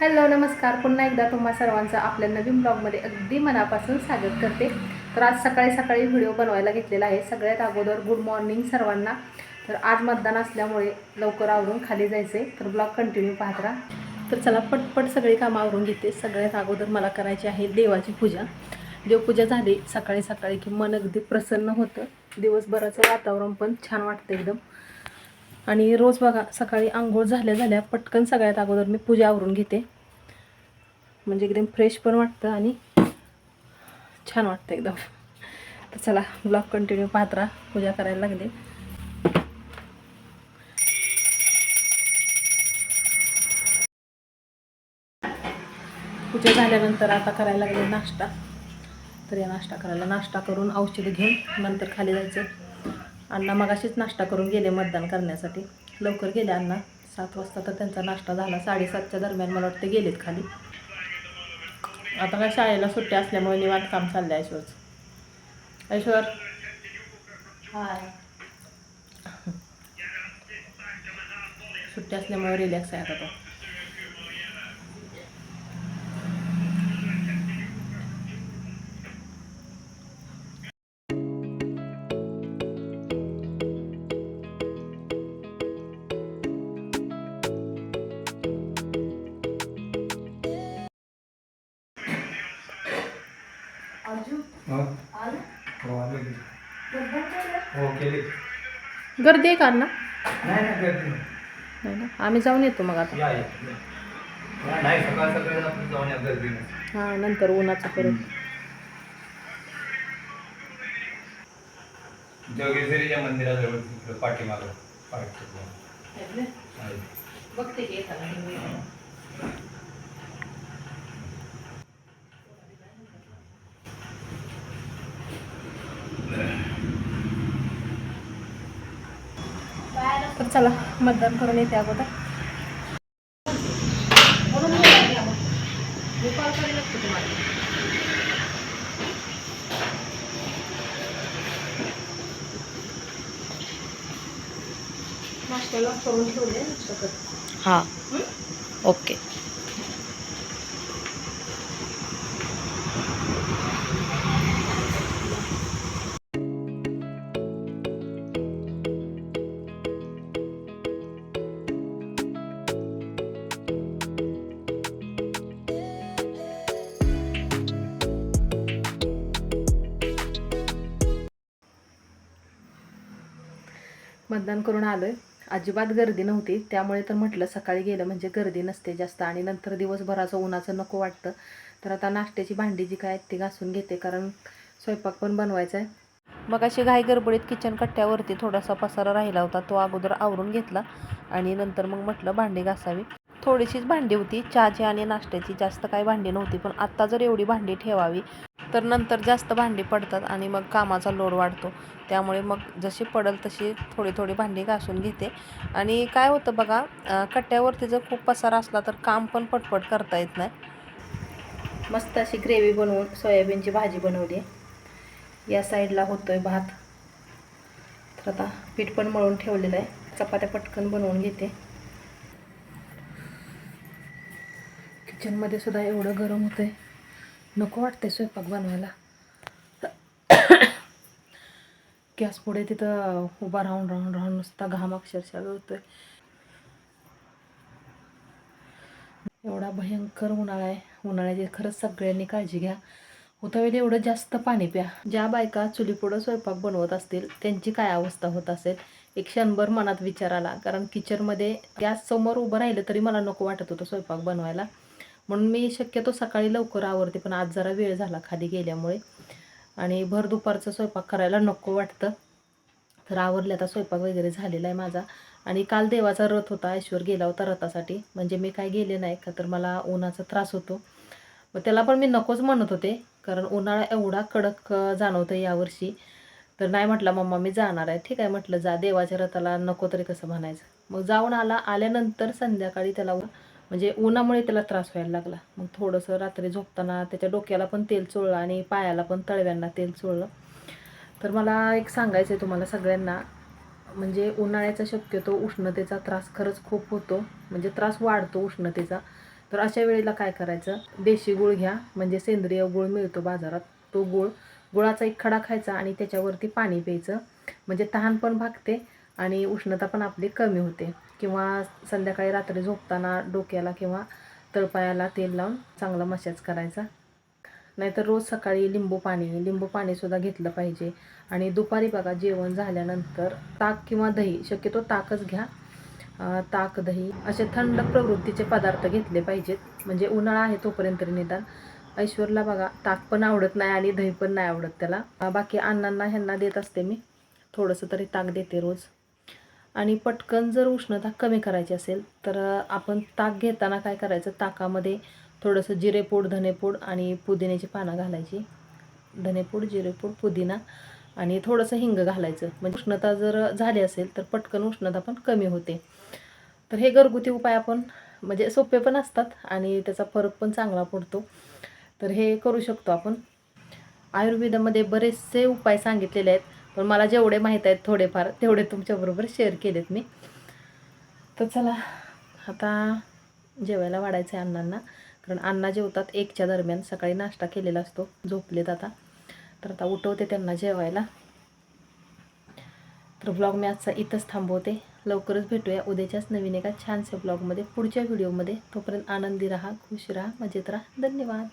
Hello नमस्कार. पुन्हा एकदा तुम्हा सर्वांचं आपल्या नवीन ब्लॉगमध्ये अगदी मनापासून स्वागत करते. तर आज सकाळी सकाळी व्हिडिओ बनवायला घेतलेला आहे. सगळ्यात अगोदर गुड मॉर्निंग सर्वांना. तर आज मतदान असल्यामुळे लवकर आवरून खाली जायचे तर ब्लॉग कंटिन्यू पाहत राहा. तर चला पटपट सगळी कामं आवरून घेते. सगळ्यात अगोदर मला करायची आहे देवाची पूजा. देवपूजा झाली. सकाळी सकाळी की मन अगदी प्रसन्न होतं. दिवसभराचं वातावरण पण छान वाटतं एकदम. आणि रोज बघा सकाळी आंघोळ झाल्या झाल्या पटकन सगळ्यात अगोदर मी पूजा आवरून घेते. म्हणजे एकदम फ्रेश पण वाटतं आणि छान वाटतं एकदम. तर चला ब्लॉग कंटिन्यू पाहत राहा. पूजा करायला लागले. पूजा झाल्यानंतर आता करायला लागले नाश्ता. तर या नाश्ता करायला नाश्ता करून औषध घेऊन नंतर खाली जायचं. अण्णा मगाशीच नाश्ता करून गेले मतदान करण्यासाठी. लवकर गेले अण्णा. सात वाजता तर त्यांचा नाश्ता झाला. साडेसातच्या दरम्यान मला वाटतं गेलेत खाली. आता काय शाळेला सुट्ट्या असल्यामुळे निवांत काम चाललं आहे ऐश्वर्स ऐश्वर? हाय. सुट्टी असल्यामुळे रिलॅक्स आहे आता तो. गर्दी आहे का अण्णा? नाही ना? आम्ही जाऊन येतो मग आता. हा, नाही सकाळ सकाळी आपण जाऊन या गर्दी नाही. हां नंतर उन्हाचं परत. जोगेश्वरीच्या मंदिराजवळ तिकडं पाठीमागं पाठी बघते तर चला मतदान करून येते अगोदर. मी कॉल मतदान करून आलोय. अजिबात गर्दी नव्हती. त्यामुळे तर म्हटलं सकाळी गेलं म्हणजे गर्दी नसते जास्त आणि नंतर दिवसभराचं उन्हाचं नको वाटतं. तर आता नाश्त्याची भांडी जी काय आहेत ती घासून घेते कारण स्वयंपाक पण बनवायचा आहे मग अशी घाई गडबडीत किचन कट्ट्यावरती थोडासा पसारा राहिला होता. तो अगोदर आवरून घेतला आणि नंतर मग म्हटलं भांडी घासावी. थोडीशीच भांडी होती. चहाची आणि नाश्त्याची जास्त काही भांडी नव्हती पण आत्ता जर एवढी भांडी ठेवावी तर नंतर जास्त भांडी पडतात आणि मग कामाचा लोड वाढतो. त्यामुळे मग जशी पडल तशी थोडी थोडी भांडी घासून घेते. आणि काय होतं बघा कट्ट्यावरती जर खूप पसारा असला तर काम पण पटपट करता येत नाही. मस्त अशी ग्रेव्ही बनवून सोयाबीनची भाजी बनवली. या साईडला होतोय भात. तर आता पीठ पण मळून ठेवलेलं आहे. चपात्या पटकन बनवून घेते. किचनमध्ये सुद्धा एवढं गरम होतं आहे नको वाटते स्वयंपाक बनवायला. गॅस पुढे तिथं उभा राहून राहून राहून नुसता घाम अक्षरशः होतोय एवढा भयंकर उन्हाळा आहे. उन्हाळ्याची खरंच सगळ्यांनी काळजी घ्या. होता वेळी एवढं जास्त पाणी प्या. ज्या बायका चुलीपुढं स्वयंपाक बनवत असतील त्यांची काय अवस्था होत असेल एक क्षणभर मनात विचार आला. कारण किचनमध्ये गॅस समोर उभं राहिलं तरी मला नको वाटत होतं स्वयंपाक बनवायला. म्हणून मी शक्यतो सकाळी लवकर आवरते पण आज जरा वेळ झाला खाली गेल्यामुळे. आणि भर दुपारचा स्वयंपाक करायला नको वाटतं. तर आवरले आता स्वयंपाक वगैरे झालेला आहे माझा. आणि काल देवाचा रथ होता ऐश्वर गेला होता रथासाठी. म्हणजे मी काय गेले नाही का तर मला उन्हाचा त्रास होतो. मग त्याला पण मी नकोच म्हणत होते कारण उन्हाळा एवढा कडक जाणवतं यावर्षी. तर नाही म्हटलं मम्मा मी जाणार आहे. ठीक आहे म्हटलं जा देवाच्या रथाला नको तरी कसं म्हणायचं. मग जाऊन आला आल्यानंतर संध्याकाळी त्याला म्हणजे उन्हामुळे त्याला त्रास व्हायला लागला. मग थोडंसं रात्री झोपताना त्याच्या डोक्याला पण तेल चोळलं आणि पायाला पण तळव्यांना तेल चोळलं. तर मला एक सांगायचं आहे तुम्हाला सगळ्यांना म्हणजे उन्हाळ्याचा शक्यतो उष्णतेचा त्रास खरंच खूप होतो. म्हणजे त्रास वाढतो उष्णतेचा. तर अशा वेळेला काय करायचं? देशी गूळ घ्या म्हणजे सेंद्रिय गूळ मिळतो बाजारात. तो गूळ गुळाचा एक खडा खायचा आणि त्याच्यावरती पाणी प्यायचं. म्हणजे तहान पण भागते आणि उष्णता पण आपली कमी होते. किंवा संध्याकाळी रात्री झोपताना डोक्याला किंवा तळपायाला तेल लावून चांगला मसाज करायचा. नाहीतर रोज सकाळी लिंबू पाणी लिंबू पाणीसुद्धा घेतलं पाहिजे. आणि दुपारी बघा जेवण झाल्यानंतर ताक किंवा दही शक्यतो ताकच घ्या. ताक दही असे थंड प्रवृत्तीचे पदार्थ घेतले पाहिजेत. म्हणजे उन्हाळा आहे तोपर्यंत तरी निदान. ऐश्वरला बघा ताक पण आवडत नाही आणि दही पण नाही आवडत त्याला. बाकी अण्णांना ह्यांना देत असते मी. थोडंसं तरी ताक देते रोज. आणि पटकन जर उष्णता कमी करायची असेल तर आपण ताक घेताना काय करायचं? ताकामध्ये थोडंसं जिरेपूड धनेपूड आणि पुदिन्याची पानं घालायची. धनेपूड जिरेपूड पुदिना आणि थोडंसं हिंग घालायचं. म्हणजे उष्णता जर झाली असेल तर पटकन उष्णता पण कमी होते. तर हे घरगुती उपाय आपण म्हणजे सोपे पण असतात आणि त्याचा फरक पण चांगला पडतो. तर हे करू शकतो आपण. आयुर्वेदामध्ये बरेचसे उपाय सांगितलेले आहेत. पण मला जेवढे माहीत आहेत थोडेफार तेवढे तुमच्याबरोबर शेअर केलेत मी. तर चला आता जेवायला वाढायचं आहे अण्णांना. कारण अण्णा जेवतात एकच्या दरम्यान सकाळी नाश्ता केलेला असतो झोपलेत आता. तर आता उठवते त्यांना जेवायला. तर ब्लॉग मी आजचा इथंच थांबवते. लवकरच भेटूया उद्याच्याच नवीन एका छानशा ब्लॉगमध्ये पुढच्या व्हिडिओमध्ये तोपर्यंत आनंदी राहा खुश राहा मजेत राहा. धन्यवाद.